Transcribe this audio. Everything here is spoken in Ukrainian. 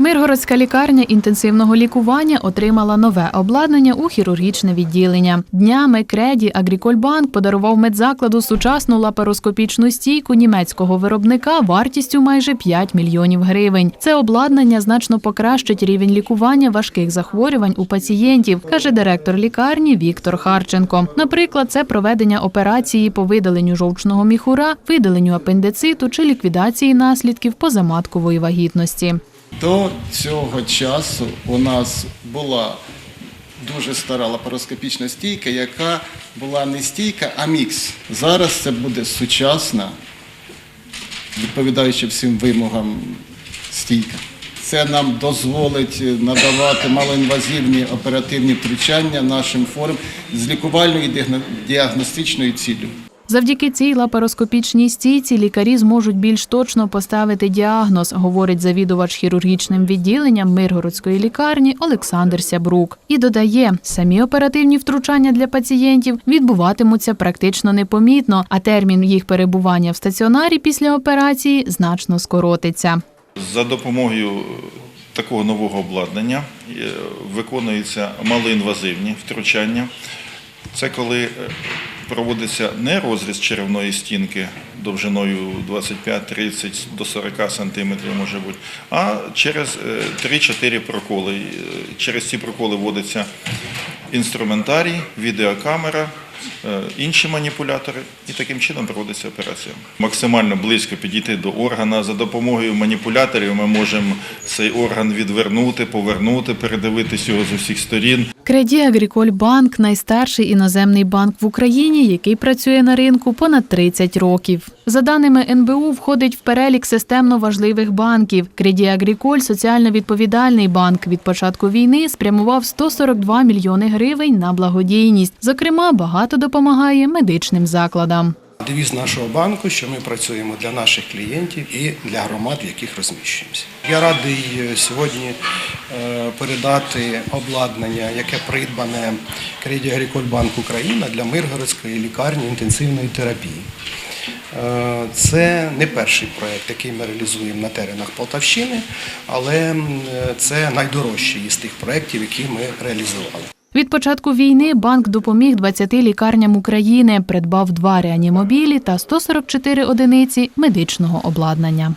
Миргородська лікарня інтенсивного лікування отримала нове обладнання у хірургічне відділення. Днями Креді Агрікольбанк подарував медзакладу сучасну лапароскопічну стійку німецького виробника вартістю майже 5 мільйонів гривень. Це обладнання значно покращить рівень лікування важких захворювань у пацієнтів, каже директор лікарні Віктор Харченко. Наприклад, це проведення операції по видаленню жовчного міхура, видаленню апендициту чи ліквідації наслідків позаматкової вагітності. До цього часу у нас була дуже стара лапароскопічна стійка, яка була не стійка, а мікс. Зараз це буде сучасна, відповідаючи всім вимогам стійка. Це нам дозволить надавати малоінвазивні оперативні втручання нашим хворим з лікувальною і діагностичною ціллю. Завдяки цій лапароскопічній стійці лікарі зможуть більш точно поставити діагноз, говорить завідувач хірургічним відділенням Миргородської лікарні Олександр Сябрук. І додає, самі оперативні втручання для пацієнтів відбуватимуться практично непомітно, а термін їх перебування в стаціонарі після операції значно скоротиться. За допомогою такого нового обладнання е, виконуються малоінвазивні втручання. Це коли е, проводиться не розріз черевної стінки довжиною 25-30 до 40 см може бути, а через е, 3-4 проколи. Е, Через ці проколи вводиться інструментарій, відеокамера, е, інші маніпулятори, і таким чином проводиться операція. Максимально близько підійти до органа. За допомогою маніпуляторів ми можемо цей орган відвернути, повернути, передивитись його з усіх сторін. Креді Агріколь Банк найстарший іноземний банк в Україні, який працює на ринку понад 30 років. За даними НБУ, входить в перелік системно важливих банків. Креді Агріколь соціально відповідальний банк. Від початку війни спрямував 142 мільйони гривень на благодійність. Зокрема, багато допомагає медичним закладам. Девіз нашого банку, що ми працюємо для наших клієнтів і для громад, в яких розміщуємося. Я радий е, сьогодні е, передати обладнання, яке придбане Credit Agricole Bank Україна для Миргородської лікарні інтенсивної терапії. Е, Це не перший проєкт, який ми реалізуємо на теренах Полтавщини, але це найдорожчий із тих проєктів, які ми реалізували. Від початку війни банк допоміг 20 лікарням України, придбав два реанімобілі та 144 одиниці медичного обладнання.